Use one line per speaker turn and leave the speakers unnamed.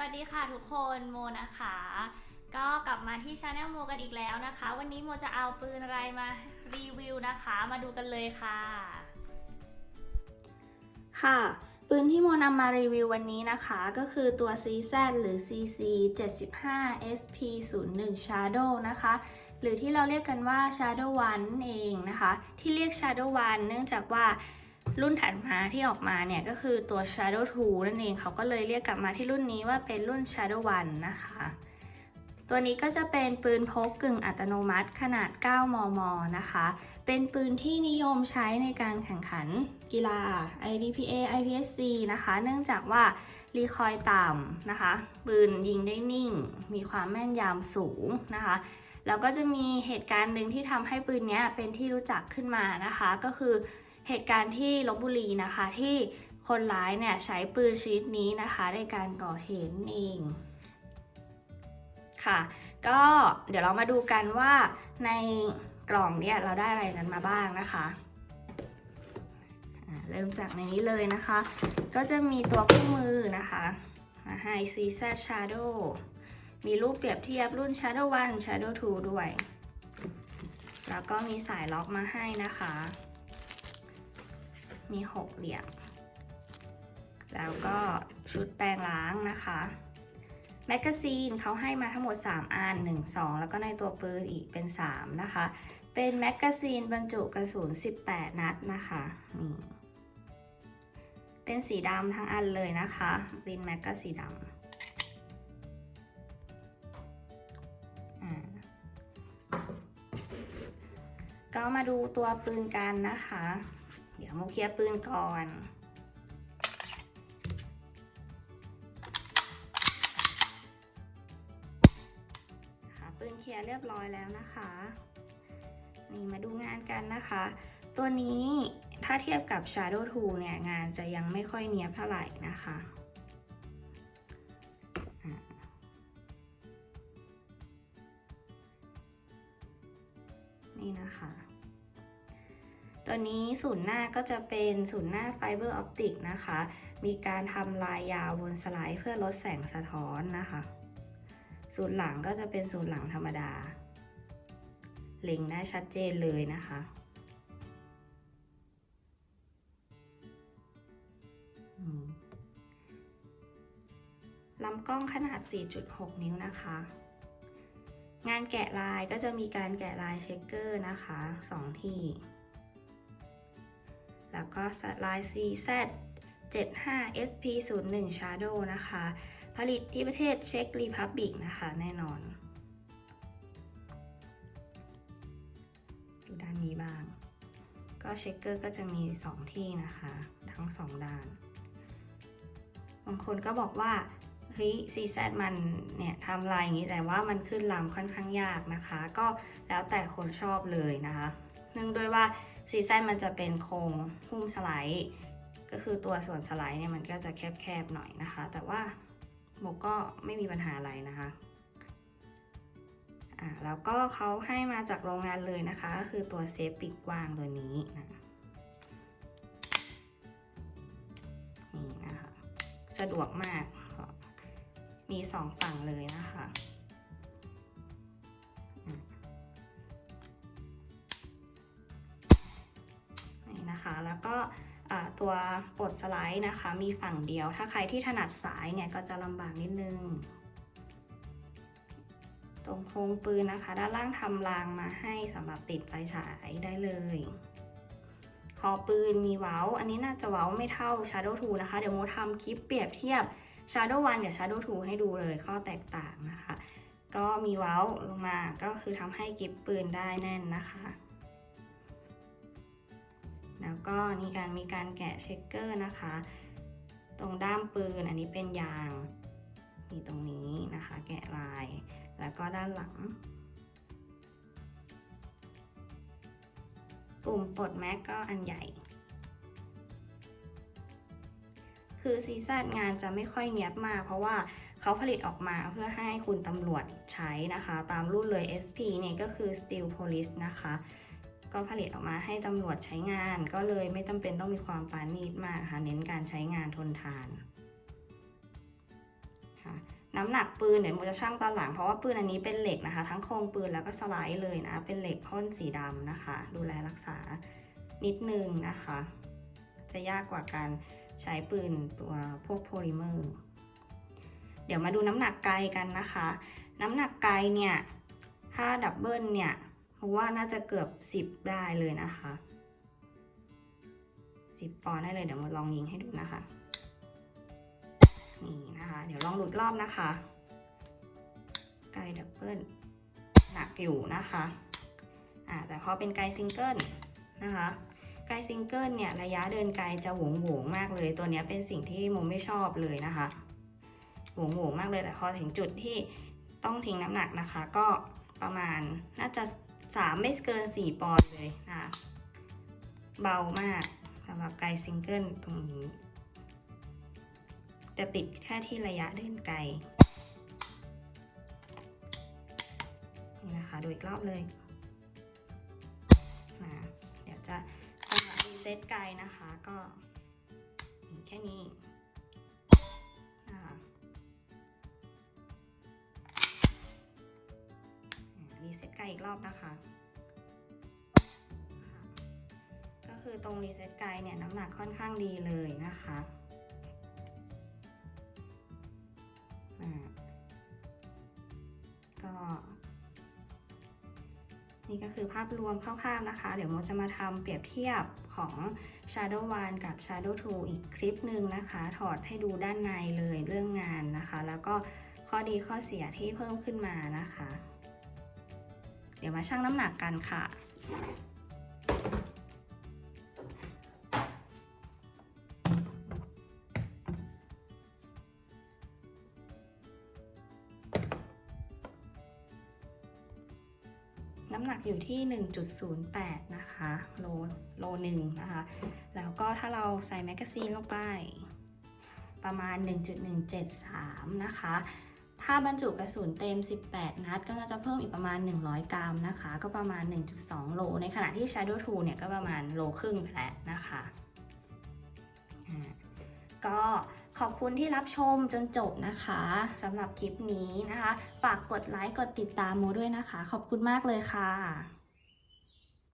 วัสดีค่ะทุกคนโมนะคะ ก็กลับมาที่ชาแนลโมกันอีกแล้วนะคะ วันนี้โมจะเอาปืนอะไรมารีวิวนะคะ มาดูกันเลยค่ะ ค่ะ ปืนที่โมนำมารีวิววันนี้นะคะ ก็คือตัว CZ หรือ CC 75 SP 01 Shadow นะคะ หรือที่เราเรียกกันว่า Shadow 1 เองนะคะ ที่เรียก Shadow 1 เนื่องจากว่า รุ่นถัดมาที่ออกมาเนี่ยก็คือตัว Shadow 2 นั่นเองเขาก็เลยเรียกกลับมาที่รุ่นนี้ว่าเป็นรุ่น Shadow 1 นะคะ ตัวนี้ก็จะเป็นปืนพกกึ่งอัตโนมัติขนาด 9 มม นะคะ เป็นปืนที่นิยมใช้ในการแข่งขันกีฬา IDPA IPSC นะคะ เนื่องจากว่ารีคอยต่ำนะคะ ปืนยิงได้นิ่ง มีความแม่นยำสูงนะคะแล้วก็จะมีเหตุการณ์หนึ่งที่ทำให้ปืนนี้เป็นที่รู้จักขึ้นมานะคะ ก็คือ เหตุการณ์ที่ลบบุรีนะคะที่คนร้ายเนี่ยใช้ปืนชนิดนี้นะคะในการก่อเหตุนั่นเองค่ะ ก็เดี๋ยวเรามาดูกันว่าในกล่องเนี่ยเราได้อะไรนั้นมาบ้างนะคะเริ่มจากในนี้เลยนะคะ ก็จะมีตัวคู่มือนะคะมาให้ CZ Shadow มีรูปเปรียบเทียบรุ่น Shadow 1 Shadow 2 ด้วย แล้วก็มีสายล็อกมาให้นะคะ มี6เหลี่ยม แล้วก็ชุดแปรงล้างนะคะแมกกาซีนเขาให้มาทั้งหมด 3 อัน 1 2 แล้วก็ในตัวปืนอีกเป็น 3 นะคะ เป็นแมกกาซีนบรรจุกระสุน 18 นัดนะคะนี่เป็นสีดำทั้งอันเลยนะคะลินแมกกาสีดำก็มาดูตัวปืนกันนะคะ เดี๋ยวโมเคลียร์ปืนก่อนนะคะปืนเคลียร์เรียบร้อยแล้วนะคะ นี่มาดูงานกันนะคะ ตัวนี้ถ้าเทียบกับ Shadow 2 เนี่ย งานจะยังไม่ค่อยเนียบเท่าไหร่นะคะนี่นะคะ ตัวนี้ศูนย์หน้าก็จะเป็นศูนย์หน้าไฟเบอร์ออปติกนะคะ มีการทำลายยาวบนสไลด์เพื่อลดแสงสะท้อนนะคะ ศูนย์หลังก็จะเป็นศูนย์หลังธรรมดา เล็งได้ชัดเจนเลยนะคะลำกล้องขนาด 4.6 นิ้วนะคะ งานแกะลายก็จะมีการแกะลายเช็คเกอร์นะคะสองที่ แล้วก็ลาย CZ 75 SP 01 Shadow นะคะ ผลิตที่ประเทศเช็กรีพับบิกนะคะแน่นอนดูด้านนี้บ้าง ก็เช็คเกอร์ก็จะมี 2 ที่นะคะ ทั้ง 2 ด้าน บางคนก็บอกว่าเฮ้ย CZ มันเนี่ยทำลายอย่างนี้แต่ว่ามันขึ้นลำค่อนข้างยากนะคะ ก็แล้วแต่คนชอบเลยนะคะ เนื่องด้วยว่า CZ มันจะเป็นโครงหุ้มสไลด์ ก็คือตัวส่วนสไลด์เนี่ยมันก็จะแคบๆหน่อยนะคะ แต่ว่าโมก็ไม่มีปัญหาอะไรนะคะอ่าแล้วก็เขาให้มาจากโรงงานเลยนะคะ ก็คือตัวเซฟปีกกว้างตัวนี้นะนี่นะคะ สะดวกมาก มีสองฝั่งเลยนะคะ แล้วก็ตัวปลดสไลด์นะคะ มีฝั่งเดียว ถ้าใครที่ถนัดสายเนี่ยก็จะลำบากนิดนึง ตรงโครงปืนนะคะ ด้านล่างทำรางมาให้สำหรับติดไฟฉายได้เลยคอปืนมีเว้า อันนี้น่าจะเว้าไม่เท่า Shadow 2 นะคะ เดี๋ยวโมทำคลิปเปรียบเทียบ Shadow 1 กับ Shadow 2 ให้ดูเลยข้อแตกต่างนะคะ ก็มีเว้าลงมาก็คือทำให้กิบปืนได้แน่นนะคะ แล้วก็มีการมีการแกะเช็คเกอร์นะคะ ตรงด้ามปืนอันนี้เป็นยางมีตรงนี้นะคะ แกะลาย แล้วก็ด้านหลัง ปุ่มปลดแม็กก็อันใหญ่ คือซีซั่นงานจะไม่ค่อยเนียบมาก เพราะว่าเขาผลิตออกมาเพื่อให้คุณตำรวจใช้นะคะ ตามรุ่นเลย SP เนี่ยก็คือ Steel Police นะคะ ก็ผลิตออกมาให้ตำรวจใช้งาน ก็เลยไม่จำเป็นต้องมีความปาณีตมากค่ะเน้นการใช้งานทนทานค่ะน้ำหนักปืนเดี๋ยวโมจะชั่งตอนหลังเพราะว่าปืนอันนี้เป็นเหล็กนะคะ ทั้งโครงปืนแล้วก็สไลด์เลยนะ เป็นเหล็กพ่นสีดำนะคะ ดูแลรักษานิดนึงนะคะ จะยากกว่าการใช้ปืนตัวพวกโพลิเมอร์เดี๋ยวมาดูน้ำหนักไกลกันนะคะ น้ำหนักไกลเนี่ยถ้าดับเบิลเนี่ย เพราะว่าน่าจะเกือบ 10 ได้เลยนะคะ 10ปอนด์ได้เลยเดี๋ยวมาลองยิงให้ดูนะคะ นี่นะคะ เดี๋ยวลองดูอีกรอบนะคะไกลดับเบิลหนักอยู่นะคะอ่าแต่พอเป็นไกลซิงเกิลนะคะไกลซิงเกิลเนี่ยระยะเดินไกลจะหวงหวงมากเลย ตัวเนี้ยเป็นสิ่งที่โมไม่ชอบเลยนะคะหวงหวงมากเลยแต่พอถึงจุดที่ต้องทิ้งน้ำหนักนะคะ ก็ประมาณน่าจะ สามไม่เกินสี่ปอนด์เลยนะคะเบามากสำหรับไกลซิงเกิลตรงนี้ จะติดแค่ที่ระยะเดินไกลนี่นะคะ ดูอีกรอบเลยมาเดี๋ยวจะจังหวะรีเซ็ตไกลนะคะก็แค่นี้ รอบนะคะ ก็คือตรงรีเซ็ตไกลเนี่ยน้ำหนักค่อนข้างดีเลยนะคะอ่าก็นี่ก็คือภาพรวมคร่าวๆนะคะ เดี๋ยวโมจะมาทำเปรียบเทียบของ Shadow 1 กับ Shadow 2 อีกคลิปหนึ่งนะคะ ถอดให้ดูด้านในเลยเรื่องงานนะคะ แล้วก็ข้อดีข้อเสียที่เพิ่มขึ้นมานะคะ เดี๋ยวมาชั่งน้ำหนักกันค่ะ น้ำหนักอยู่ที่ 1.08 นะคะโลโลหนึ่งนะคะ แล้วก็ถ้าเราใส่แมกกาซีนลงไป ประมาณ 1.173 นะคะ ถ้าบรรจุกระสุนเต็ม 18 นัด ก็จะเพิ่มอีกประมาณ 100 กรัมนะคะ ก็ประมาณ 1.2 โล ในขณะที่ Shadow 2 เนี่ยก็ประมาณโลครึ่งไปแล้วนะคะก็ขอบคุณที่รับชมจนจบนะคะสำหรับคลิปนี้นะคะ ฝากกดไลค์กดติดตามโมด้วยนะคะ ขอบคุณมากเลยค่ะ